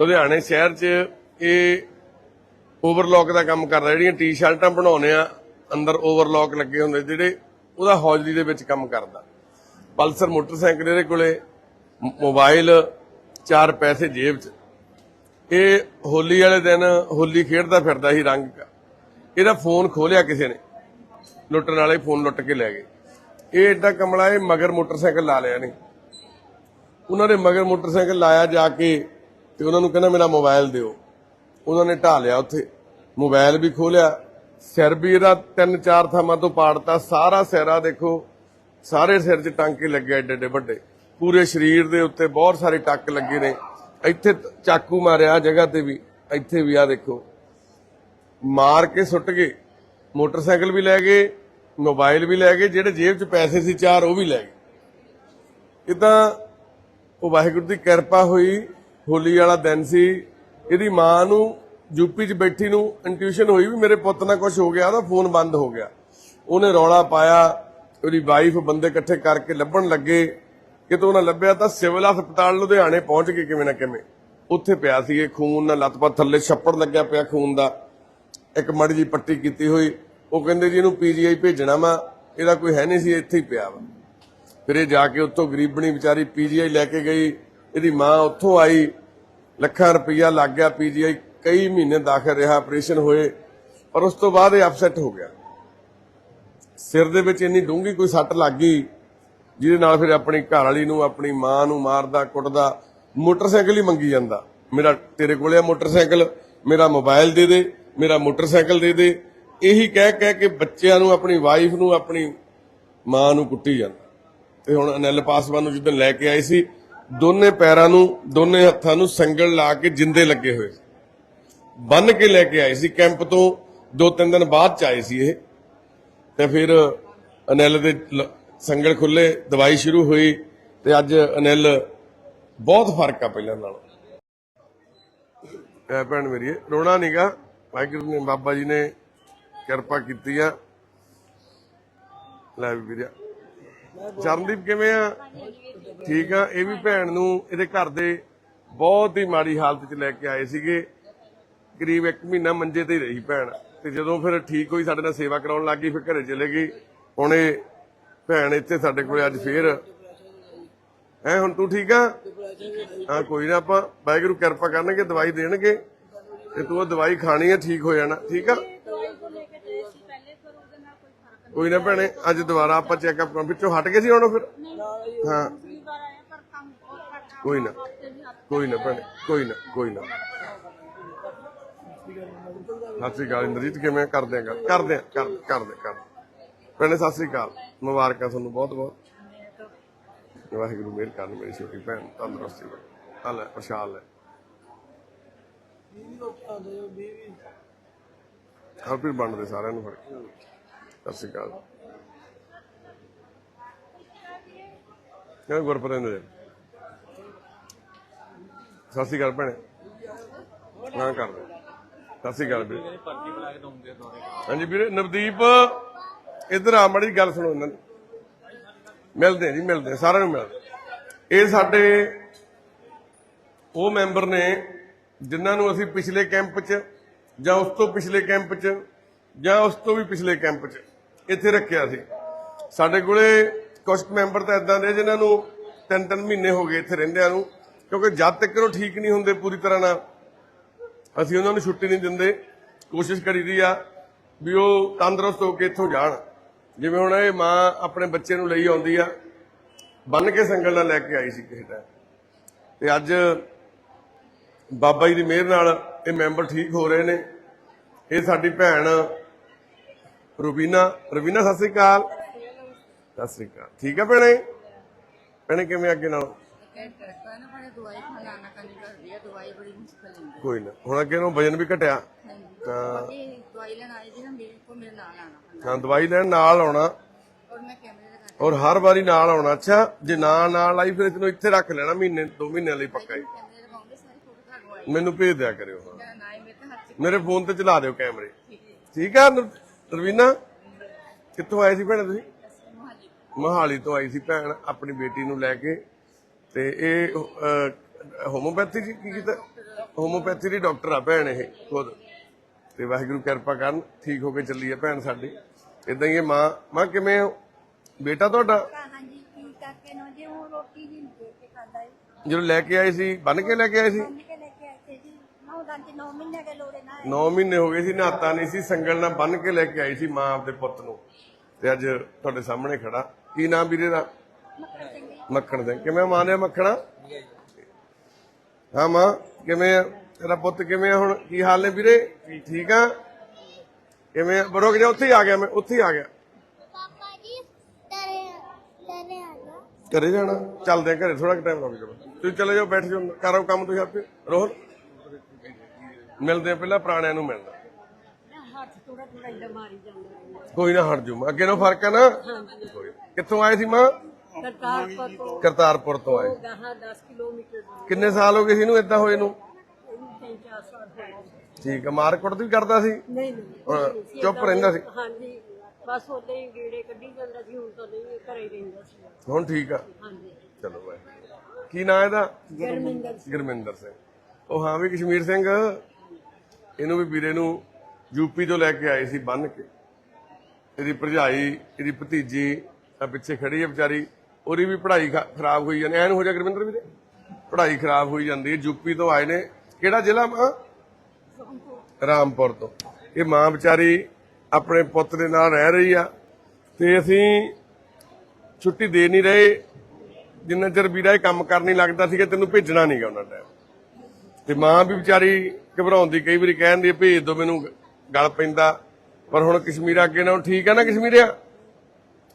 ਲੁਧਿਆਣੇ ਸ਼ਹਿਰ 'ਚ ਇਹ ਓਵਰਲੌਕ ਦਾ ਕੰਮ ਕਰਦਾ, ਜਿਹੜੀਆਂ ਟੀ-ਸ਼ਰਟਾਂ ਬਣਾਉਨੇ ਆ, ਅੰਦਰ ਓਵਰਲੌਕ ਲੱਗੇ ਹੁੰਦੇ, ਜਿਹੜੇ ਉਹਦਾ ਹੌਜਰੀ ਦੇ ਵਿੱਚ ਕੰਮ ਕਰਦਾ। ਪਲਸਰ ਮੋਟਰਸਾਈਕਲ ਇਹਦੇ ਕੋਲੇ, ਮ- ਮੋਬਾਈਲ, ਚਾਰ ਪੈਸੇ ਜੇਬ 'ਚ। ਇਹ ਹੋਲੀ ਵਾਲੇ ਦਿਨ ਹੋਲੀ ਖੇਡਦਾ ਫਿਰਦਾ ਸੀ ਰੰਗ ਇਹਦਾ ਫੋਨ ਖੋਲਿਆ ਕਿਸੇ ਨੇ। ਲੁੱਟਣ ਵਾਲੇ ਫੋਨ ਲੁੱਟ ਕੇ ਲੈ ਗਏ। ਇਹ ਏਡਾ ਕਮਲਾ, ਇਹ ਮਗਰ ਮੋਟਰਸਾਈਕਲ ਲਾ ਲਿਆ ਨੇ ਉਹਨਾਂ ਨੇ ਮਗਰ ਮੋਟਰਸਾਈਕਲ ਲਾਇਆ ਜਾ ਕੇ ਤੇ ਉਹਨਾਂ ਨੂੰ ਕਹਿੰਦਾ, ਮੇਰਾ ਮੋਬਾਈਲ ਦਿਓ। ਉਹਨਾਂ ਨੇ ਢਾ ਲਿਆ ਉੱਥੇ। ਮੋਬਾਈਲ ਵੀ ਖੋਲਿਆ ਸਿਰ ਵੀ ਇਹਦਾ ਤਿੰਨ ਚਾਰ ਥਾਵਾਂ ਤੋਂ ਪਾੜਤਾ। ਸਾਰਾ ਸਿਰਾ ਦੇਖੋ, ਸਾਰੇ ਸਿਰ 'ਚ ਟਾਂਕੇ ਲੱਗੇ ਏਡੇ ਏਡੇ ਵੱਡੇ। ਪੂਰੇ ਸਰੀਰ ਦੇ ਉੱਤੇ ਬਹੁਤ ਸਾਰੇ ਟੱਕ ਲੱਗੇ ਨੇ। ਇੱਥੇ ਚਾਕੂ ਮਾਰਿਆ ਜਗ੍ਹਾ ਤੇ ਵੀ। ਇੱਥੇ ਵੀ ਆ ਦੇਖੋ। ਮਾਰ ਕੇ ਸੁੱਟ ਗਏ। ਮੋਟਰਸਾਈਕਲ ਵੀ ਲੈ ਗਏ, ਮੋਬਾਈਲ ਵੀ ਲੈ ਗਏ। ਜਿਹੜੇ ਜੇਬ 'ਚ ਪੈਸੇ ਸੀ, ਚਾਰ ਉਹ ਵੀ ਲੈ ਗਏ। ਇਦਾਂ ਉਹ ਵਾਹਿਗੁਰੂ ਦੀ ਕਿਰਪਾ ਹੋਈ। ਹੋਲੀ ਵਾਲਾ ਦਿਨ ਸੀ। ਇਹਦੀ ਮਾਂ ਨੂੰ ਯੂਪੀ 'ਚ ਬੈਠੀ ਨੂੰ ਇੰਟਿਊਸ਼ਨ ਹੋਈ ਵੀ ਮੇਰੇ ਪੁੱਤ ਨਾਲ ਕੁਝ ਹੋ ਗਿਆ, ਉਹਦਾ ਫੋਨ ਬੰਦ ਹੋ ਗਿਆ। ਉਹਨੇ ਰੌਲਾ ਪਾਇਆ, ਉਹਦੀ ਵਾਈਫ ਬੰਦੇ ਇਕੱਠੇ ਕਰਕੇ ਲੱਭਣ ਲੱਗੇ। ਕਿਤੋਂ ਨਾ ਲੱਭਿਆ ਤਾਂ ਸਿਵਲ ਹਸਪਤਾਲ ਲੁਧਿਆਣੇ ਪਹੁੰਚ ਗਏ ਕਿਵੇਂ ਨਾ ਕਿਵੇਂ। ਉੱਥੇ ਪਿਆ ਸੀ ਇਹ ਖੂਨ ਨਾਲ ਲੱਤਪੱਤ ਥੱਲੇ ਛੱਪੜ ਲੱਗਿਆ ਪਿਆ ਖੂਨ ਦਾ। ਇੱਕ ਮੜੀ ਜੀ ਪੱਟੀ ਕੀਤੀ ਹੋਈ। ਉਹ ਕਹਿੰਦੇ ਜੀ ਇਹਨੂੰ ਪੀਜੀਆਈ ਭੇਜਣਾ ਵਾ, ਇਹਦਾ ਕੋਈ ਹੈ ਨਹੀਂ ਸੀ, ਇੱਥੇ ਹੀ ਪਿਆ ਵਾ। ਫਿਰ ਇਹ ਜਾ ਕੇ ਉੱਥੋਂ ਗਰੀਬਣੀ ਵਿਚਾਰੀ ਪੀਜੀਆਈ ਲੈ ਕੇ ਗਈ। ਇਹਦੀ ਮਾਂ ਉੱਥੋਂ ਆਈ, ਲੱਖਾਂ ਰੁਪਈਆ ਲੱਗ ਗਿਆ ਪੀਜੀਆਈ, ਕਈ ਮਹੀਨੇ ਦਾਖਲ ਰਿਹਾ, ਆਪਰੇਸ਼ਨ ਹੋਏ, ਪਰ ਉਸ ਤੋਂ ਬਾਅਦ ਇਹ ਅਪਸੈਟ ਹੋ ਗਿਆ। ਸਿਰ ਦੇ ਵਿੱਚ ਇੰਨੀ ਡੂੰਗੀ ਕੋਈ ਸੱਟ ਲੱਗ ਗਈ, ਜਿਹਦੇ ਨਾਲ ਫਿਰ ਆਪਣੀ ਘਰ ਵਾਲੀ ਨੂੰ, ਆਪਣੀ ਮਾਂ ਨੂੰ ਮਾਰਦਾ, ਕੁੱਟਦਾ, ਮੋਟਰਸਾਈਕਲ ਹੀ ਮੰਗੀ ਜਾਂਦਾ। ਮੇਰਾ, ਤੇਰੇ ਕੋਲੇ ਆ ਮੋਟਰਸਾਈਕਲ, ਮੇਰਾ ਮੋਬਾਈਲ ਦੇ ਦੇ, ਮੇਰਾ ਮੋਟਰਸਾਈਕਲ ਦੇ ਦੇ। ਇਹੀ ਕਹਿ ਕਹਿ ਕੇ ਬੱਚਿਆਂ ਨੂੰ, ਆਪਣੀ ਵਾਈਫ ਨੂੰ, ਆਪਣੀ ਮਾਂ ਨੂੰ ਕੁੱਟੀ ਜਾਂਦਾ। ਤੇ ਹੁਣ ਅਨਿਲ ਪਾਸਵਾਨ ਨੂੰ ਜਦੋਂ ਲੈ ਕੇ ਆਏ ਸੀ ਦੋਨੇ ਪੈਰਾਂ ਨੂੰ, ਦੋਨੇ ਹੱਥਾਂ ਨੂੰ ਸੰਗਲ ਲਾ ਕੇ ਜਿੰਦੇ ਲੱਗੇ ਹੋਏ। ਬੰਨ ਕੇ ਲੈ ਕੇ ਆਏ ਸੀ, ਕੈਂਪ ਤੋਂ ਦੋ ਤਿੰਨ ਦਿਨ ਬਾਅਦ ਚ ਆਏ ਸੀ ਇਹ। ਤੇ ਫਿਰ ਅਨਿਲ ਦੇ ਸੰਗਲ ਖੁੱਲੇ ਦਵਾਈ ਸ਼ੁਰੂ ਹੋਈ ਤੇ ਅੱਜ ਅਨਿਲ ਬਹੁਤ ਫ਼ਰਕ ਆ ਪਹਿਲਾਂ ਨਾਲੋਂ। ਐ ਭੈਣ ਮੇਰੀ, ਰੋਣਾ ਨਹੀਂਗਾ ਵਾਹਿਗੁਰੂ ਨੇ, ਬਾਬਾ ਜੀ ਨੇ ਕਿਰਪਾ ਕੀਤੀ ਆ। ਲੈ ਵੀਰਿਆ। ਚਰਨਦੀਪ ਕਿਵੇਂ ਆ? ਠੀਕ ਆ, ਇਹ ਵੀ ਭੈਣ ਨੂੰ ਇਹਦੇ ਘਰ ਦੇ ਬਹੁਤ ਹੀ ਮਾੜੀ ਹਾਲਤ 'ਚ ਲੈ ਕੇ ਆਏ ਸੀਗੇ। ਕਰੀਬ 1 ਮਹੀਨਾ ਮੰਜੇ ਤੇ ਹੀ ਰਹੀ ਭੈਣ। ਤੇ ਜਦੋਂ ਫਿਰ ਠੀਕ ਹੋਈ, ਸਾਡੇ ਨਾਲ ਸੇਵਾ ਕਰਾਉਣ ਲੱਗ ਗਈ, ਫਿਰ ਘਰੇ ਚਲੇ ਗਈ। ਹੁਣ ਇਹ ਭੈਣ ਇੱਥੇ ਸਾਡੇ ਕੋਲ ਅੱਜ ਫੇਰ। ਐ ਹੁਣ ਤੂੰ ਠੀਕ ਆ? ਹਾਂ, ਕੋਈ ਨਾ ਆਪਾਂ ਵਾਹਿਗੁਰੂ ਕਿਰਪਾ ਕਰਨਗੇ, ਦਵਾਈ ਦੇਣਗੇ। ਤੇ ਤੂੰ ਉਹ ਦਵਾਈ ਖਾਣੀ ਹੈ ਠੀਕ ਹੋ ਜਾਣਾ। ਠੀਕ ਆ? ਕੋਈ ਨਾ ਭੈਣੇ ਅੱਜ ਦੁਬਾਰਾ ਆਪਾਂ ਚੈੱਕਅਪ ਕਰਾਂ ਵਿੱਚੋਂ ਹਟ ਗਏ ਸੀ ਹੁਣ ਫਿਰ? ਹਾਂ। ਕੋਈ ਨਾ। ਕੋਈ ਨਾ ਭੈਣੇ ਕੋਈ ਨਾ ਕੋਈ ਨਾ। ਸਤਿ ਸ੍ਰੀ ਅਕਾਲ ਇੰਦਰਜੀਤ ਕਿਵੇਂ ਕਰਦੇ ਆ ਕਰਦੇ ਆ ਕਰ ਕਰਦੇ ਕਰਦੇ ਭੈਣੇ ਸਤਿ ਸ੍ਰੀ ਅਕਾਲ। ਮੁਬਾਰਕਾਂ ਤੁਹਾਨੂੰ ਬਹੁਤ ਬਹੁਤ। ਵਾਹਿਗੁਰੂ ਮਿਹਰ ਕਰਨ ਮੇਰੀ ਛੋਟੀ ਭੈਣ ਤੰਦਰੁਸਤੀ ਬਖਸ਼ੇ। ਆ ਲੈ ਪ੍ਰਸ਼ਾਦ ਲੈ। ਹਾਂ ਫਿਰ ਬਣਦੇ ਸਾਰਿਆਂ ਨੂੰ ਫੜ ਕੇ। ਸਤਿ ਸ੍ਰੀ ਅਕਾਲ। ਕਿਵੇਂ ਗੁਰਪ੍ਰੀਤ ਸਤਿ ਸ੍ਰੀ ਅਕਾਲ ਭੈਣੇ। ਹਾਂ, ਕਰ ਦੇ। ਸਤਿ ਸ੍ਰੀ ਅਕਾਲ ਵੀਰੇ। ਹਾਂਜੀ ਵੀਰੇ, ਨਵਦੀਪ, ਇਧਰ ਆ, ਮੜੀ ਗੱਲ ਸੁਣੋ ਇਹਨਾਂ ਦੀ। ਮਿਲਦੇ ਆ ਜੀ, ਮਿਲਦੇ ਸਾਰਿਆਂ ਨੂੰ ਮਿਲਦੇ ਇਹ ਸਾਡੇ ਉਹ ਮੈਂਬਰ ਨੇ ਜਿਨ੍ਹਾਂ ਨੂੰ ਅਸੀਂ ਪਿਛਲੇ ਕੈਂਪ 'ਚ ਜਾਂ ਉਸ ਤੋਂ ਪਿਛਲੇ ਕੈਂਪ 'ਚ ਜਾਂ ਉਸ ਤੋਂ ਵੀ ਪਿਛਲੇ ਕੈਂਪ 'ਚ ਇੱਥੇ ਰੱਖਿਆ ਸੀ। ਸਾਡੇ ਕੋਲੇ ਕੁਝ ਮੈਂਬਰ ਤਾਂ ਇਦਾਂ ਦੇ ਜਿਨ੍ਹਾਂ ਨੂੰ ਤਿੰਨ ਤਿੰਨ ਮਹੀਨੇ ਹੋ ਗਏ ਇੱਥੇ ਰਹਿੰਦਿਆਂ ਨੂੰ, ਕਿਉਂਕਿ ਜਦ ਤੱਕ ਉਹ ਠੀਕ ਨਹੀਂ ਹੁੰਦੇ ਪੂਰੀ ਤਰ੍ਹਾਂ ਨਾਲ, ਅਸੀਂ ਉਹਨਾਂ ਨੂੰ ਛੁੱਟੀ ਨਹੀਂ ਦਿੰਦੇ। ਕੋਸ਼ਿਸ਼ ਕਰੀਦੀ ਆ ਵੀ ਉਹ ਤੰਦਰੁਸਤ ਹੋ ਕੇ ਇੱਥੋਂ ਜਾਣ। ਜਿਵੇਂ ਹੁਣ ਇਹ ਮਾਂ ਆਪਣੇ ਬੱਚੇ ਨੂੰ ਲਈ ਆਉਂਦੀ ਆ, ਬੰਨ ਕੇ ਸੰਗਲ ਨਾਲ ਲੈ ਕੇ ਆਈ ਸੀ ਕਿਸੇ ਟਾਈਮ। ਤੇ ਅੱਜ ਬਾਬਾ ਜੀ ਦੀ ਮਿਹਰ ਨਾਲ ਇਹ ਮੈਂਬਰ ਠੀਕ ਹੋ ਰਹੇ ਨੇ। ਇਹ ਸਾਡੀ ਭੈਣ ਰੂਬੀਨਾ ਰੂਬੀਨਾ, ਸਤਿ ਸ੍ਰੀ ਅਕਾਲ। ਸਤਿ ਸ੍ਰੀ ਅਕਾਲ। ਠੀਕ ਹੈ ਭੈਣੇ? ਭੈਣੇ, ਕਿਵੇਂ ਅੱਗੇ ਨਾਲ? ਕੋਈ ਨਾ। ਹੁਣ ਅੱਗੇ ਨੂੰ ਵਜਨ ਵੀ ਘਟਿਆ। ਤਾਂ ਦਵਾਈ ਲੈਣ ਆਏ ਜੀ ਨਾ ਮੇਰੇ ਕੋਲ ਮੇਰੇ ਨਾਲ ਆਣਾ ਹਾਂ, ਦਵਾਈ ਲੈਣ ਨਾਲ ਔਰ ਹਰ ਵਾਰੀ ਨਾਲ ਆਉਣਾ। ਅੱਛਾ, ਜੇ ਨਾ ਨਾਲ ਆਈ, ਫਿਰ ਇਸ ਨੂੰ ਇੱਥੇ ਰੱਖ ਲੈਣਾ ਮਹੀਨੇ, ਦੋ ਮਹੀਨੇ ਲਈ ਪੱਕਾ ਹੀ। ਮੈਨੂੰ ਭੇਜ ਦਿਆ ਕਰਿਓ ਮੇਰੇ ਫੋਨ ਤੇ ਚਲਾ ਦਿਓ ਕੈਮਰੇ। ਠੀਕ ਆ ਨਰਵੀਨਾ ਕਿੱਥੋਂ ਆਏ ਸੀ ਭੈਣ ਤੁਸੀਂ? ਮਹਾਲੀ ਤੋਂ ਆਈ ਸੀ ਭੈਣ ਆਪਣੀ ਬੇਟੀ ਨੂੰ ਲੈ ਕੇ। ਤੇ ਇਹ ਹੋਮੋਪੈਥੀ ਜੀ ਕੀ ਕੀਤਾ? ਹੋਮੋਪੈਥੀ ਦੀ ਡਾਕਟਰ ਆ ਭੈਣ ਇਹ ਖੁਦ। ਤੇ ਵਾਹਿਗੁਰੂ ਕਿਰਪਾ ਕਰਨ ਠੀਕ ਹੋ ਕੇ ਚੱਲੀ ਹੈ ਭੈਣ ਸਾਡੀ। ਇਦਾਂ ਹੀ ਇਹ ਮਾਂ ਮਾਂ ਕਿਵੇਂ ਹੋ? ਬੇਟਾ ਤੁਹਾਡਾ? ਹਾਂਜੀ ਕੀ ਕਰਕੇ ਨਾ ਜੇ ਉਹ ਰੋਟੀ ਨਹੀਂ ਦੇ ਕੇ ਖਾਂਦਾ ਜਦੋਂ ਕੇ ਕੇ ਲੈ ਕੇ ਆਏ ਸੀ ਬੰਨ ਕੇ ਲੈ ਕੇ ਆਏ ਸੀ? ਨੌ ਮਹੀਨੇ ਦੇ ਲੋੜੇ ਨਾ। 9 ਮਹੀਨੇ ਹੋ ਗਏ ਸੀ ਨਹਾਤਾ ਨਹੀਂ ਸੀ ਸੰਗਲ ਨਾਲ ਬੰਨ ਕੇ ਲੈ ਕੇ ਆਈ ਸੀ ਮਾਂ ਆਪਦੇ ਪੁੱਤ ਨੂੰ। ਤੇ ਅੱਜ ਤੁਹਾਡੇ ਸਾਹਮਣੇ ਖੜਾ। ਕੀ ਨਾਮ ਵੀਰੇ ਦਾ? ਮੱਖਣ ਸਿੰਘ ਮੱਖਣ ਸਿੰਘ। ਕਿਵੇਂ ਮਾਂ ਨੇ ਮੱਖਣਾ? ਹਾਂ ਮਾਂ ਕਿਵੇਂ ਆ? ਤੇਰਾ ਪੁੱਤ ਕਿਵੇਂ ਆ ਹੁਣ? ਕੀ ਹਾਲ ਨੇ ਵੀਰੇ? ਠੀਕ ਆ? ਕਿਵੇਂ ਬਰੋਕ ਜਾ ਉੱਥੇ ਹੀ ਆ ਗਿਆ ਮੈਂ? ਉੱਥੇ ਹੀ ਆ ਗਿਆ। ਪਾਪਾ ਜੀ ਤੇਰੇ ਘਰੇ ਜਾਣਾ? ਚੱਲਦੇ ਆ ਘਰੇ ਥੋੜਾ ਟਾਈਮ ਲੱਗ ਜਾਊਗਾ ਤੁਸੀਂ ਚਲੇ ਜਾਓ ਬੈਠ ਜਾਓ। ਕਰੋ ਕੰਮ ਤੁਸੀਂ ਆਪੇ। ਰੋਹਨ। ਮਿਲਦੇ ਆ ਪਹਿਲਾਂ ਪੁਰਾਣਿਆਂ ਨੂੰ ਮਿਲਣਾ ਹੱਥ ਥੋੜਾ ਥੋੜਾ ਇੰਦਾ ਮਾਰੀ ਜਾਂਦਾ ਕੋਈ ਨਾ ਹਟ ਜਾਊ ਅੱਗੇ ਨੂੰ ਫ਼ਰਕ ਹੈ ਨਾ? ਕੋਈ। ਕਿੱਥੋਂ ਆਏ ਸੀ ਮਾਂ? ਕਰਤਾਰਪੁਰ ਤੋਂ। ਕਰਤਾਰਪੁਰ ਤੋਂ ਆਏ। ਗਾਹਾਂ 10 ਕਿਲੋਮੀਟਰ ਦੂਰ। ਕਿੰਨੇ ਸਾਲ ਹੋ ਗਏ ਸੀ ਇਹਨੂੰ ਇਦਾਂ ਹੋਏ ਨੂੰ? ਇਹਨੂੰ ਤਿੰਨ ਚਾਰ ਸਾਲ ਹੋ ਗਏ। ਠੀਕ ਆ ਮਾਰਕੁੱਟ ਵੀ ਕਰਦਾ ਸੀ? ਨਹੀਂ ਨਹੀਂ। ਹਾਂ, ਚੁੱਪ ਰਹਿੰਦਾ ਸੀ? ਹਾਂਜੀ ਬਸ ਉਦਾਂ ਹੀ ਗੇੜੇ ਕੱਢੀ ਜਾਂਦਾ ਸੀ ਹੁਣ ਤਾਂ ਨਹੀਂ ਘਰੇ ਹੀ ਰਹਿੰਦਾ ਸੀ। ਹੁਣ ਠੀਕ ਆ। ਹਾਂਜੀ। ਚਲੋ ਬਾਈ ਕੀ ਨਾਂ ਇਹਦਾ? ਗਰਮਿੰਦਰ ਗੁਰਮਿੰਦਰ ਸਿੰਘ। ਉਹ ਹਾਂ ਵੀ ਕਸ਼ਮੀਰ ਸਿੰਘ। ਇਹਨੂੰ ਵੀ ਵੀਰੇ ਨੂੰ ਯੂਪੀ ਤੋਂ ਲੈ ਕੇ ਆਏ ਸੀ ਬੰਨ ਕੇ। ਇਹਦੀ ਭਰਜਾਈ, ਇਹਦੀ ਭਤੀਜੀ ਆ ਪਿੱਛੇ ਖੜੀ ਹੈ ਵਿਚਾਰੀ। ਉਹਦੀ ਵੀ ਪੜ੍ਹਾਈ ਖਰਾਬ ਹੋਈ ਜਾਂਦੀ। ਐਨ ਹੋ ਜਾ ਗੁਰਮਿੰਦਰ ਵੀਰੇ। ਪੜ੍ਹਾਈ ਖਰਾਬ ਹੋਈ ਜਾਂਦੀ ਹੈ। ਯੂਪੀ ਤੋਂ ਆਏ ਨੇ। ਕਿਹੜਾ ਜ਼ਿਲ੍ਹਾ ਮਾਂ ਰਾਮਪੁਰ ਤੋਂ। ਇਹ ਮਾਂ ਵਿਚਾਰੀ ਆਪਣੇ ਪੁੱਤ ਦੇ ਨਾਲ ਰਹਿ ਰਹੀ ਆ। ਤੇ ਅਸੀਂ ਛੁੱਟੀ ਦੇ ਨਹੀਂ ਰਹੇ। ਜਿੰਨਾ ਚਿਰ ਵੀਰਾ ਇਹ ਕੰਮ ਕਰ ਨਹੀਂ ਲੱਗਦਾ ਸੀਗਾ, ਤੈਨੂੰ ਭੇਜਣਾ ਨਹੀਂਗਾ ਉਹਨਾਂ ਟਾਈਮ ਤੇ ਮਾਂ ਵੀ ਵਿਚਾਰੀ ਘਬਰਾਉਂਦੀ ਕਈ ਵਾਰੀ ਕਹਿੰਦੀ ਭੇਜ ਦੋ ਮੈਨੂੰ ਗਲ ਪੈਂਦਾ। ਪਰ ਹੁਣ ਕਸ਼ਮੀਰਾ ਅੱਗੇ ਨਾਲੋਂ ਠੀਕ ਆ ਨਾ ਕਸ਼ਮੀਰਿਆ?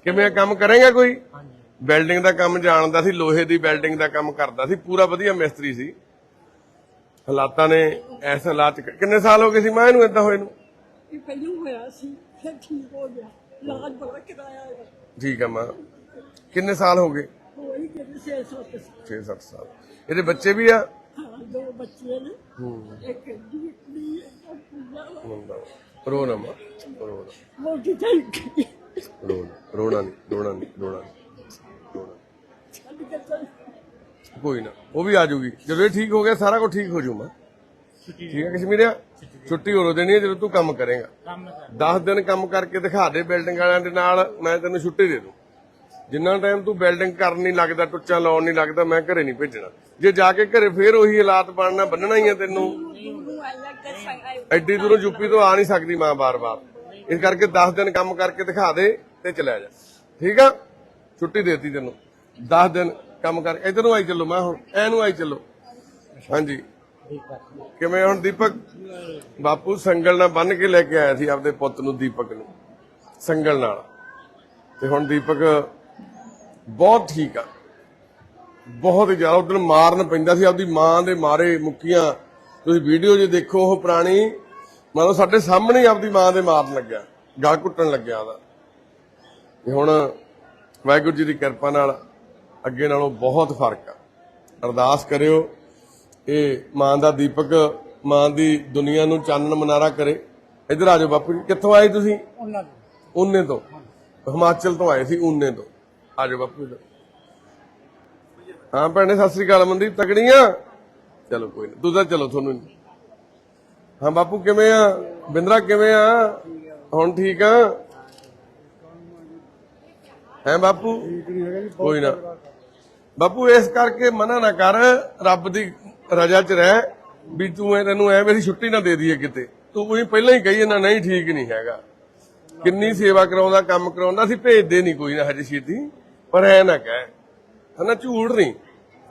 ਕਿਵੇਂ ਕੰਮ ਕਰੇਗਾ ਕੋਈ? ਬਿਲਡਿੰਗ ਦਾ ਕੰਮ ਜਾਣਦਾ ਸੀ ਲੋਹੇ ਦੀ ਬਿਲਡਿੰਗ ਦਾ ਕੰਮ ਕਰਦਾ ਸੀ ਪੂਰਾ ਵਧੀਆ ਮਿਸਤਰੀ ਸੀ। ਹਾਲਾਤਾਂ ਨੇ ਐਸ ਹਾਲਾਤ ਕਿੰਨੇ ਸਾਲ ਹੋ ਗਏ ਸੀ ਮੈਂ ਇਹਨੂੰ ਇਦਾਂ ਹੋਏ ਨੂੰ? ਇਹ ਪਹਿਲਾਂ ਹੋਇਆ ਸੀ ਫਿਰ ਠੀਕ ਹੋ ਗਿਆ। ਇਲਾਜ ਬੜਾ ਕਰਾਇਆ ਇਹਦਾ। ਠੀਕ ਆ ਮਾਂ। ਕਿੰਨੇ ਸਾਲ ਹੋ ਗਏ? ਹੋਈ ਕਿਤੇ 6-7 6-7 ਸਾਲ। ਇਹਦੇ ਬੱਚੇ ਵੀ ਆ? ਦੋ ਬੱਚੇ ਨੇ। ਇੱਕ ਜੀ ਕੁੜੀ ਹੈ ਇੱਕ ਪੂਜਾ ਵਾ। ਮੁੰਡਾ। ਰੋ ਨਾ ਮਾਂ? ਰੋ ਨਾ ਮੋਟੀ ਚਾਹੀਦੀ ਰੋਣਾ ਰੋਣਾ ਨਹੀਂ ਰੋਣਾ ਨਹੀਂ ਰੋਣਾ ਨਹੀਂ। ਰੋਣਾ ਛੱਡ ਕੇ ਚੱਲ। ਕੋਈ ਨਾ ਉਹ ਵੀ ਆ ਜਾਊਗੀ ਜਦੋਂ ਇਹ ਠੀਕ ਹੋ ਗਿਆ ਸਾਰਾ ਕੁਝ ਠੀਕ ਹੋ ਜਾਊ ਮਾਂ। ਠੀਕ ਹੈ ਕਸ਼ਮੀਰਿਆ? ਛੁੱਟੀ ਹੋਰ ਦੇਣੀ ਹੈ ਜਦੋਂ ਤੂੰ ਕੰਮ ਕਰੇਗਾ। 10 ਦਿਨ ਕੰਮ ਕਰਕੇ ਦਿਖਾ ਦੇ ਬਿਲਡਿੰਗ ਵਾਲਿਆਂ ਦੇ ਨਾਲ ਮੈਂ ਤੈਨੂੰ ਛੁੱਟੀ ਦੇ ਦੂੰ। ਜਿੰਨਾ ਟਾਈਮ ਤੂੰ ਬਿਲਡਿੰਗ ਕਰਨ ਨਹੀਂ ਲੱਗਦਾ ਟੁੱਚਾ ਲਾਉਣ ਨਹੀਂ ਲੱਗਦਾ, ਮੈਂ ਘਰੇ ਨਹੀਂ ਭੇਜਣਾ। ਜੇ ਜਾ ਕੇ ਘਰੇ ਫੇਰ ਉਹੀ ਹਾਲਾਤ ਬਣਨਾ ਬੰਨਣਾ ਹੀ ਆ ਤੈਨੂੰ। ਨੂੰ ਐਡੀ ਦੂਰੋਂ ਯੂਪੀ ਤੋਂ ਆ ਨਹੀਂ ਸਕਦੀ ਮਾਂ ਬਾਰ-ਬਾਰ। ਇਸ ਕਰਕੇ 10 ਦਿਨ ਕੰਮ ਕਰਕੇ ਦਿਖਾ ਦੇ ਤੇ ਚਲਿਆ ਜਾ। ਠੀਕ ਆ? ਛੁੱਟੀ ਦੇਤੀ ਤੈਨੂੰ। 10 ਦਿਨ ਕੰਮ ਕਰ। ਇਧਰ ਨੂੰ ਆਈ ਚੱਲੋ, ਮੈਂ ਹੁਣ ਐ ਨੂੰ ਆਈ ਚੱਲੋ। ਹਾਂਜੀ। ਕਿਵੇਂ ਹੁਣ ਦੀਪਕ? ਬਾਪੂ ਸੰਗਲ ਨਾਲ ਬੰਨ ਕੇ ਲੈ ਕੇ ਆਇਆ ਸੀ ਆਪਦੇ ਪੁੱਤ ਨੂੰ ਦੀਪਕ ਨੂੰ। ਸੰਗਲ ਨਾਲ। ਤੇ ਹੁਣ ਦੀਪਕ ਬਹੁਤ ਠੀਕ ਆ। ਬਹੁਤ ਜ਼ਿਆਦਾ ਉਦੋਂ ਮਾਰਨ ਪੈਂਦਾ ਸੀ ਆਪਦੀ ਮਾਂ ਦੇ ਮਾਰੇ ਮੁੱਕੀਆਂ। ਤੁਸੀਂ ਵੀਡੀਓ ਜੇ ਦੇਖੋ ਉਹ ਪੁਰਾਣੀ ਮਤਲਬ ਸਾਡੇ ਸਾਹਮਣੇ ਆਪਦੀ ਮਾਂ ਦੇ ਮਾਰਨ ਲੱਗਿਆ ਗਲ ਘੁੱਟਣ ਲੱਗਿਆ ਉਹਦਾ। ਤੇ ਹੁਣ ਵਾਹਿਗੁਰੂ ਜੀ ਦੀ ਕਿਰਪਾ ਨਾਲ ਅੱਗੇ ਨਾਲੋਂ ਬਹੁਤ ਫ਼ਰਕ ਆ। ਅਰਦਾਸ ਕਰਿਓ ਇਹ ਮਾਂ ਦਾ ਦੀਪਕ ਮਾਂ ਦੀ ਦੁਨੀਆ ਨੂੰ ਚਾਨਣ ਮਨਾਰਾ ਕਰੇ। ਇੱਧਰ ਆ ਜਾਓ ਬਾਪੂ ਜੀ ਕਿੱਥੋਂ ਆਏ ਤੁਸੀਂ? ਉਹਨਾਂ ਤੋਂ। ਹਿਮਾਚਲ ਤੋਂ ਆਏ ਸੀ ਉਨੇ ਤੋਂ। ਆ ਜਾਓ ਬਾਪੂ ਜੀ। ਹਾਂ ਭੈਣੇ, ਸਤਿ ਸ੍ਰੀ ਅਕਾਲ ਮਨਦੀਪ, ਤਕੜੀਆਂ? ਚਲੋ ਕੋਈ ਨਾ, ਦੂਜਾ ਚਲੋ ਤੁਹਾਨੂੰ। ਹਾਂ ਬਾਪੂ, ਕਿਵੇਂ ਆ? ਬਿੰਦਰਾ, ਕਿਵੇਂ ਆ? ਹੁਣ ਠੀਕ ਆ? ਹੈ ਬਾਪੂ? ਕੋਈ ਨਾ। ਬਾਪੂ, ਇਸ ਕਰਕੇ ਮਨਾ ਨਾ ਕਰ, ਰੱਬ ਦੀ ਰਜਾ 'ਚ ਰਹਿ, ਵੀ ਤੂੰ ਇਹ ਤੈਨੂੰ ਐ ਮੇਰੀ ਛੁੱਟੀ ਨਾ ਦੇ ਦਈਏ ਕਿਤੇ। ਤੂੰ ਕੋਈ ਪਹਿਲਾਂ ਹੀ ਕਹੀ ਜਾਂਦਾ, ਨਹੀਂ ਠੀਕ ਨਹੀਂ ਹੈਗਾ। ਕਿੰਨੀ ਸੇਵਾ ਕਰਾਉਂਦਾ, ਕੰਮ ਕਰਾਉਂਦਾ ਸੀ ਭੇਜਦੇ ਨਹੀਂ ਕੋਈ ਨਾ ਹਜੇ ਛੇਤੀ। ਪਰ ਐ ਨਾ ਕਹਿ ਹਨਾ ਝੂਠ ਨਹੀਂ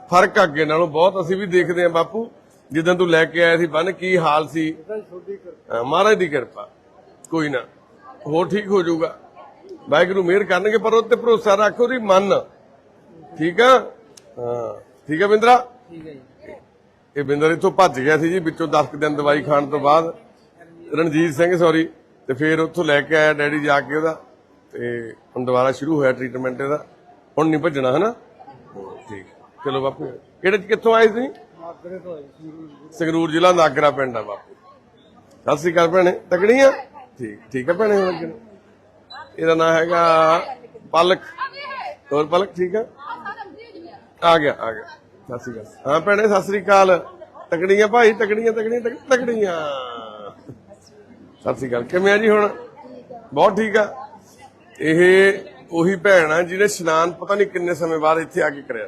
ਫ਼ਰਕ ਅੱਗੇ ਨਾਲੋਂ ਬਹੁਤ ਅਸੀਂ ਵੀ ਦੇਖਦੇ ਆਂ ਬਾਪੂ ਜਿੱਦਾਂ ਤੂੰ ਲੈ ਕੇ ਆਇਆ ਸੀ ਬੰਨ ਕੀ ਹਾਲ ਸੀ? ਹਾਂ, ਮਹਾਰਾਜ ਦੀ ਕਿਰਪਾ ਕੋਈ ਨਾ। ਹੋਰ ਠੀਕ ਹੋ ਜਾਊਗਾ। ਵਾਹਿਗੁਰੂ ਮਿਹਰ ਕਰਨਗੇ ਪਰ ਉਹ ਤੇ ਭਰੋਸਾ ਰੱਖੋ ਦੀ ਮਨ। ਠੀਕ ਆ? ਹਾਂ ਠੀਕ ਆ ਬਿੰਦਰਾ? ਠੀਕ ਹੈ ਜੀ। ਇਹ ਬਿੰਦਰ ਇੱਥੋਂ ਭੱਜ ਗਿਆ ਸੀ ਜੀ ਵਿੱਚੋਂ 10 ਕੁ ਦਿਨ ਦਵਾਈ ਖਾਣ ਤੋਂ ਬਾਅਦ। ਰਣਜੀਤ ਸਿੰਘ ਸੌਰੀ ਤੇ ਫਿਰ ਉੱਥੋਂ ਲੈ ਕੇ ਆਇਆ ਡੈਡੀ ਜਾ ਕੇ ਉਹਦਾ। ਤੇ ਹੁਣ ਦੁਬਾਰਾ ਸ਼ੁਰੂ ਹੋਇਆ ਟ੍ਰੀਟਮੈਂਟ ਇਹਦਾ। ਹੁਣ ਨਹੀਂ ਭੱਜਣਾ ਹਨਾ? ਠੀਕ। ਚਲੋ ਬਾਪੂ ਕਿਹੜੇ ਕਿੱਥੋਂ ਆਏ ਤੁਸੀਂ? ਤੋਂ ਸੰਗਰੂਰ ਜ਼ਿਲ੍ਹਾ ਨਾਗਰਾ ਪਿੰਡ ਆ ਬਾਪੂ। ਸਤਿ ਸ੍ਰੀ ਅਕਾਲ ਭੈਣੇ ਤਕੜੀਆਂ ਠੀਕ ਠੀਕ ਹੈ ਭੈਣੇ। ਇਹਦਾ ਨਾਮ ਹੈਗਾ ਪਲਕ। ਹੋਰ ਪਲਕ ਠੀਕ ਆ? ਆ ਗਿਆ ਆ ਗਿਆ। ਸਤਿ ਸ੍ਰੀ ਅਕਾਲ। ਹਾਂ ਭੈਣੇ ਸਤਿ ਸ੍ਰੀ ਅਕਾਲ। ਤਕੜੀਆਂ ਭਾਈ ਤਕੜੀਆਂ ਤਕੜੀਆਂ ਤਕ- ਤਕੜੀਆਂ ਸਤਿ ਸ਼੍ਰੀ ਅਕਾਲ। ਕਿਵੇਂ ਆ ਜੀ ਹੁਣ? ਬਹੁਤ ਠੀਕ ਆ। ਇਹ ਉਹੀ ਭੈਣ ਆ ਜਿਹਨੇ ਇਸ਼ਨਾਨ ਪਤਾ ਨਹੀਂ ਕਿੰਨੇ ਸਮੇਂ ਬਾਅਦ ਇੱਥੇ ਆ ਕੇ ਕਰਿਆ।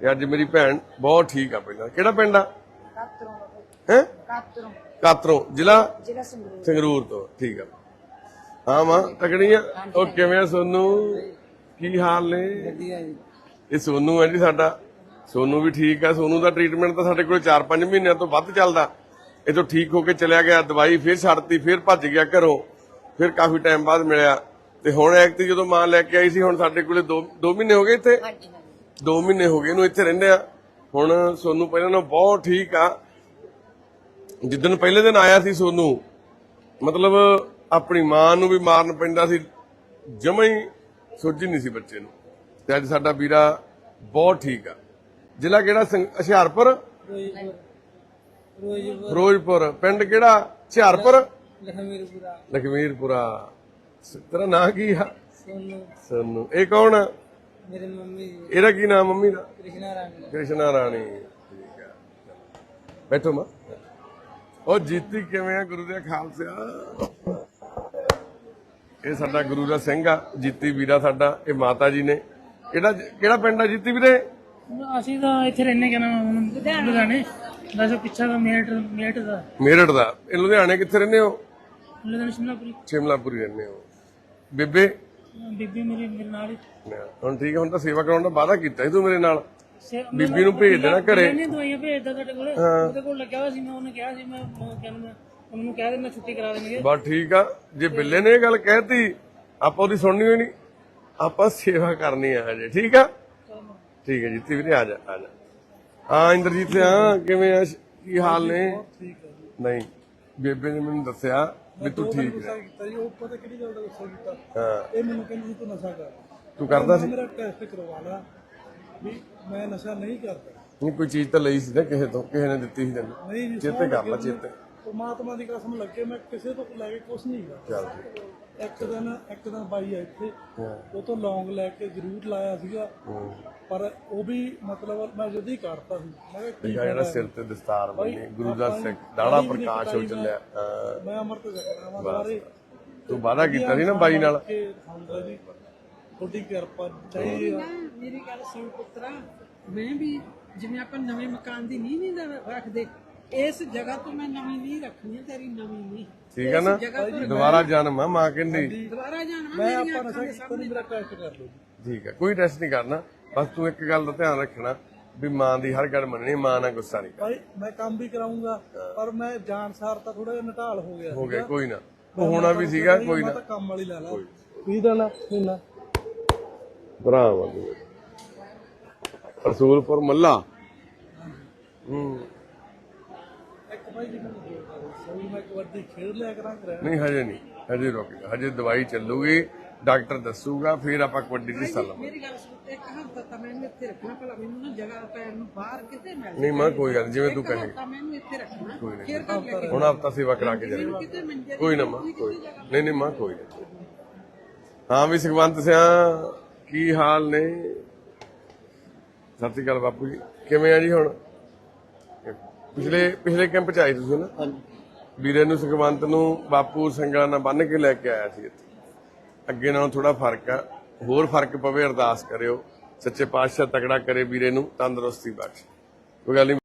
ਤੇ ਅੱਜ ਮੇਰੀ ਭੈਣ ਬਹੁਤ ਠੀਕ ਆ ਪਹਿਲਾਂ। ਕਿਹੜਾ ਪਿੰਡ ਆ? ਹੈ? ਕਾਤਰੋਂ ਕਾਤਰੋਂ ਜ਼ਿਲ੍ਹਾ? ਜ਼ਿਲ੍ਹਾ ਸੰਗਰੂਰ ਸੰਗਰੂਰ ਤੋਂ ਠੀਕ ਆ। ਹਾਂ ਮਾਂ ਤਕੜੀਆਂ ਉਹ ਕਿਵੇਂ ਆ ਸੋਨੂ? ਕੀ ਹਾਲ ਨੇ? ਵਧੀਆ ਜੀ। ਇਹ ਸੋਨੂ ਹੈ ਜੀ ਸਾਡਾ। ਸੋਨੂ ਵੀ ਠੀਕ ਆ। ਸੋਨੂ ਦਾ ਟ੍ਰੀਟਮੈਂਟ ਤਾਂ ਸਾਡੇ ਕੋਲ 4-5 ਮਹੀਨਿਆਂ ਤੋਂ ਵੱਧ ਚੱਲਦਾ। ਇਹ ਤੋਂ ਠੀਕ ਹੋ ਕੇ ਚਲਿਆ ਗਿਆ ਦਵਾਈ ਫਿਰ ਛੱਡਤੀ ਫਿਰ ਭੱਜ ਗਿਆ ਘਰੋਂ। ਫਿਰ ਕਾਫੀ ਟਾਈਮ ਬਾਅਦ ਮਿਲਿਆ। ਤੇ ਹੁਣ ਐਕਟੀ ਜਦੋਂ ਮਾਂ ਲੈ ਕੇ ਆਈ ਸੀ ਹੁਣ ਸਾਡੇ ਕੋਲੇ 2 2 ਮਹੀਨੇ ਹੋ ਗਏ ਇੱਥੇ? ਹਾਂਜੀ ਹਾਂਜੀ। 2 ਮਹੀਨੇ ਹੋ ਗਏ ਇਹਨੂੰ ਇੱਥੇ ਰਹਿੰਦੇ ਆ। ਹੁਣ ਸੋਨੂ ਪਹਿਲਾਂ ਨਾਲੋਂ ਬਹੁਤ ਠੀਕ ਆ। ਜਿੱਦਣ ਪਹਿਲੇ ਦਿਨ ਆਇਆ ਸੀ ਸੋਨੂ ਮਤਲਬ ਆਪਣੀ ਮਾਂ ਨੂੰ ਵੀ ਮਾਰਨ ਪੈਂਦਾ ਸੀ। ਜਮਾਂ ਹੀ ਸੋਝੀ ਨਹੀਂ ਸੀ ਬੱਚੇ ਨੂੰ। ਤੇ ਅੱਜ ਸਾਡਾ ਵੀਰਾ ਬਹੁਤ ਠੀਕ ਆ। ਜ਼ਿਲ੍ਹਾ ਕਿਹੜਾ? ਸੰਗ- ਹੁਸ਼ਿਆਰਪੁਰ? ਫਿਰੋਜ਼ਪੁਰ ਪਿੰਡ ਕਿਹੜਾ? ਹੁਸ਼ਿਆਰਪੁਰ? ਲਖਮੀਰਪੁਰਾ। ਲਖਮੀਰਪੁਰਾ। ਤੇਰਾ ਨਾਂ ਕੀ ਆ? ਸੋਨੂ। ਸੋਨੂ। ਇਹ ਕੌਣ ਆ? ਮੇਰੇ ਮੰਮੀ ਜੀ। ਇਹਦਾ ਕੀ ਨਾਮ ਮੰਮੀ ਦਾ? ਕ੍ਰਿਸ਼ਨਾ ਰਾਣੀ। ਕ੍ਰਿਸ਼ਨਾ ਰਾਣੀ। ਠੀਕ ਆ। ਬੈਠੋ ਮਾਂ। ਉਹ ਜੀਤੀ ਕਿਵੇਂ ਆ ਗੁਰੂ ਦੇ ਖਾਲਸਿਆ ਇਹ ਸਾਡਾ ਗੁਰੂ ਦਾ ਸਿੰਘ ਆ ਜੀਤੀ ਵੀਰਾ ਸਾਡਾ ਇਹ ਮਾਤਾ ਜੀ ਨੇ। ਕਿਹੜਾ ਕਿਹੜਾ ਪਿੰਡ ਆ ਜੀਤੀ ਵੀਰੇ? ਅਸੀਂ ਤਾਂ ਇੱਥੇ ਰਹਿੰਦੇ ਕਿ ਨਾ ਲੁਧਿਆਣੇ। ਬਸ ਪਿੱਛਾ ਦਾ ਮੇਟ ਮੇਟ ਦਾ। ਮੇਰਠ ਦਾ। ਇਹ ਲੁਧਿਆਣੇ ਕਿੱਥੇ ਰਹਿੰਦੇ ਹੋ? ਲੁਧਿਆਣੇ ਸ਼ਿਮਲਾਪੁਰੀ। ਸ਼ਿਮਲਾਪੁਰੀ ਰਹਿੰਦੇ ਹੋ। ਬੇਬੇ? ਬੀਬੀ ਮੇਰੀ ਮੇਰੇ ਨਾਲ ਹੀ। ਹੁਣ ਠੀਕ ਹੈ ਹੁਣ ਤਾਂ ਸੇਵਾ ਕਰਾਉਣ ਦਾ ਵਾਅਦਾ ਕੀਤਾ ਸੀ ਤੂੰ ਮੇਰੇ ਨਾਲ। ਸੇ- ਬੀਬੀ ਨੂੰ ਭੇਜ ਦੇਣਾ ਘਰੇ। ਇਹਨੇ ਦਵਾਈਆਂ ਭੇਜਦਾ ਤੁਹਾਡੇ ਕੋਲ। ਉਹਦੇ ਕੋਲ ਲੱਗਿਆ ਹੋਇਆ ਸੀ ਮੈਂ ਉਹਨੇ ਕਿਹਾ ਸੀ ਮੈਂ ਮੈਂ ਕਹਿੰਦਾ ਉਹਨੂੰ ਕਹਿ ਦੇਣਾ ਛੁੱਟੀ ਕਰਾ ਦੇਣਗੇ। ਬਸ ਠੀਕ ਆ ਜੇ ਬਿੱਲੇ ਨੇ ਇਹ ਗੱਲ ਕਹਿਤੀ ਆਪਾਂ ਉਹਦੀ ਸੁਣਨੀ ਹੋਈ ਨਹੀਂ। ਆਪਾਂ ਸੇਵਾ ਕਰਨੀ ਆ ਹਜੇ ਠੀਕ ਆ? ਠੀਕ ਹੈ ਜੀਤੀ ਵੀਰੇ ਆ ਜਾ ਆ ਜਾ। ਹਾਂ ਇੰਦਰਜੀਤ ਸਿਆ ਕਿਵੇਂ ਆ? ਕੀ ਹਾਲ ਨੇ? ਨਹੀਂ ਬੇਬੇ ਨੇ ਮੈਨੂੰ ਦੱਸਿਆ ਵੀ ਤੂੰ ਠੀਕ ਹੈ ਕੀਤਾ ਜੀ ਉਹ ਪਤਾ ਕਿਹੜੀ ਗੱਲ ਦਾ ਗੁੱਸਾ ਕੀਤਾ? ਹਾਂ। ਇਹ ਮੈਨੂੰ ਕਹਿੰਦੀ ਸੀ ਤੂੰ ਨਸ਼ਾ ਕਰ। ਤੂੰ ਕਰਦਾ ਸੀ? ਮੇਰਾ ਟੈਸਟ ਕਰਵਾ ਲਾ। ਵੀ ਮੈਂ ਨਸ਼ਾ ਨਹੀਂ ਕਰਦਾ। ਨਹੀਂ ਕੋਈ ਚੀਜ਼ ਤਾਂ ਲਈ ਸੀ ਨਾ ਕਿਸੇ ਤੋਂ ਕਿਸੇ ਨੇ ਦਿੱਤੀ ਸੀ ਤੈਨੂੰ? ਚੇਤੇ ਕਰ ਲੈ ਚੇਤੇ। ਪਰਮਾਤਮਾ ਦੀ ਕਸਮ ਲੱਗੇ ਮੈਂ ਕਿਸੇ ਤੋਂ ਲੈ ਕੇ ਕੁਝ ਨਹੀਂ ਕਰਦਾ ਚੱਲ ਇੱਕ ਦਿਨ ਇੱਕ ਦਿਨ ਬਾਈ ਆ ਇੱਥੇ। ਉਹ ਤੋਂ ਲੌਂਗ ਲੈ ਕੇ ਜ਼ਰੂਰ ਲਾਇਆ ਸੀਗਾ। ਪਰ ਉਹ ਵੀ ਮਤਲਬ ਮੈਂ ਜਦ ਹੀ ਕਰਤਾ ਸੀ ਮੈਂ ਕਿਹਾ ਜਿਹੜਾ ਸਿਰ ਤੇ ਦਸਤਾਰ ਬੰਨੀ ਗੁਰੂ ਦਾ ਸਿੱਖ ਦਾੜਾ ਪ੍ਰਕਾਸ਼ ਹੋ ਚੱਲਿਆ। ਹਾਂ। ਮੈਂ ਅਮਰਤ ਜਗਣਾ ਵਾ ਦੁਆਰੇ ਤੂੰ ਵਾਅਦਾ ਕੀਤਾ ਸੀ ਨਾ ਬਾਈ ਨਾਲ। ਤੁਹਾਡੀ ਕਿਰਪਾ ਚਾਹੀਦੀ ਆ। ਮੇਰੀ ਗੱਲ ਸੁਣ ਪੁੱਤਰਾ ਮੈਂ ਵੀ ਜਿਵੇਂ ਆਪਾਂ ਨਵੇਂ ਮਕਾਨ ਦੀ ਨੀਂਹ ਨਹੀਂ ਰੱਖਦੇ ਇਸ ਜਗ੍ਹਾ ਤੋਂ ਮੈਂ ਨਵੀਂ ਨੀਂਹ ਰੱਖਣੀ ਹੈ ਤੇਰੀ ਨਵੀਂ ਨੀਂਹ। ਠੀਕ ਹੈ ਨਾ? ਦੁਬਾਰਾ ਜਨਮ ਆ ਮਾਂ ਕਹਿੰਦੀ ਦੁਬਾਰਾ ਜਾਣਾ ਮੈਂ ਆਪਾਂ ਕੀਤਾ ਸਾਹਮਣੇ। ਨਹੀਂ ਮੇਰਾ ਟੈਸਟ ਕਰ ਲਓ ਠੀਕ ਹੈ ਕੋਈ ਟੈਸਟ ਨਹੀਂ ਕਰਨਾ। ਬਸ ਤੂੰ ਇੱਕ ਗੱਲ ਦਾ ਧਿਆਨ ਰੱਖਣਾ ਵੀ ਮਾਂ ਦੀ ਹਰ ਗੱਲ ਮੰਨਣੀ ਮਾਂ ਨਾਲ ਗੁੱਸਾ ਨਹੀਂ ਭਾਈ ਮੈਂ ਕੰਮ ਵੀ ਕਰਾਉਂਗਾ ਪਰ ਮੈਂ ਜਾਣਸਾਰ ਤਾਂ ਥੋੜਾ ਜਿਹਾ ਨਟਾਲ ਹੋ ਗਿਆ ਹੋ ਗਿਆ ਕੋਈ ਨਾ। ਉਹ ਹੋਣਾ ਵੀ ਸੀਗਾ ਕੋਈ ਨਾ। ਕੰਮ ਵਾਲੀ ਲਾ ਲਾ। 20 ਦਿਨ ਮਹੀਨਾ ਭਰਾਵਾ ਰਸੂਲਪੁਰ ਮੱਲਾ। ਹੂੰ। ਇੱਕ ਭਾਈ ਜੀ ਮੈਨੂੰ ਹੋਰ ਦੱਸੋ ਵੀ ਮੈਂ ਕਬੱਡੀ ਖੇਡ ਲਿਆ ਕਰਾਂ ਕਰਾਂ ਨਹੀਂ ਹਜੇ ਨਹੀਂ। ਹਜੇ ਰੁਕ ਹਜੇ ਦਵਾਈ ਚੱਲੂਗੀ। ਡਾਕਟਰ ਦੱਸੂਗਾ ਫਿਰ ਆਪਾਂ ਕਬੱਡੀ ਦੀ ਸਲਾਹ ਮੇਰੀ ਗੱਲ ਸੁਣ ਇੱਕ ਹਫ਼ਤਾ ਤਾਂ ਮੈਨੂੰ ਇੱਥੇ ਰੱਖਣਾ ਭਲਾ ਮੈਨੂੰ ਨਾ ਜਗ੍ਹਾ ਪੈਣ ਨੂੰ ਬਾਹਰ ਕਿਤੇ ਮਿਲ ਨਹੀਂ ਮਾਂ ਕੋਈ ਗੱਲ ਨੀ, ਜਿਵੇਂ ਤੂੰ ਕਹੇ ਤਾਂ ਮੈਨੂੰ ਇੱਥੇ ਰੱਖਣਾ ਫਿਰ ਕਰ ਲੈ ਕੇ ਹੁਣ ਹਫਤਾ ਸੇਵਾ ਕਰਾ ਕੇ ਜਾਣਾ। ਕੋਈ ਨਾ ਮਾਂ ਕੋਈ ਨਹੀਂ ਨਹੀਂ ਮਾਂ ਕੋਈ ਨਹੀਂ ਹਾਂ ਵੀ ਸੁਖਵੰਤ ਸਿਆ ਕੀ ਹਾਲ ਨੇ? ਸਤਿ ਸ਼੍ਰੀ ਅਕਾਲ ਬਾਪੂ ਜੀ। ਕਿਵੇਂ ਆ ਜੀ ਹੁਣ? ਪਿਛਲੇ ਪਿਛਲੇ ਕੈਂਪ ਚ ਆਏ ਤੁਸੀਂ ਨਾ? ਵੀਰੇ ਨੂੰ ਸੁਖਵੰਤ ਨੂੰ ਬਾਪੂ ਸੰਗਲਾਂ ਨਾਲ ਬੰਨ ਕੇ ਲੈ ਕੇ ਆਇਆ ਸੀ ਇੱਥੇ। ਅੱਗੇ ਨਾਲੋਂ ਥੋੜਾ ਫ਼ਰਕ ਆ। ਹੋਰ ਫ਼ਰਕ ਪਵੇ ਅਰਦਾਸ ਕਰਿਓ। ਸੱਚੇ ਪਾਤਸ਼ਾਹ ਤਕੜਾ ਕਰੇ ਵੀਰੇ ਨੂੰ, ਤੰਦਰੁਸਤੀ ਬਖਸ਼। ਕੋਈ ਗੱਲ ਨੀ।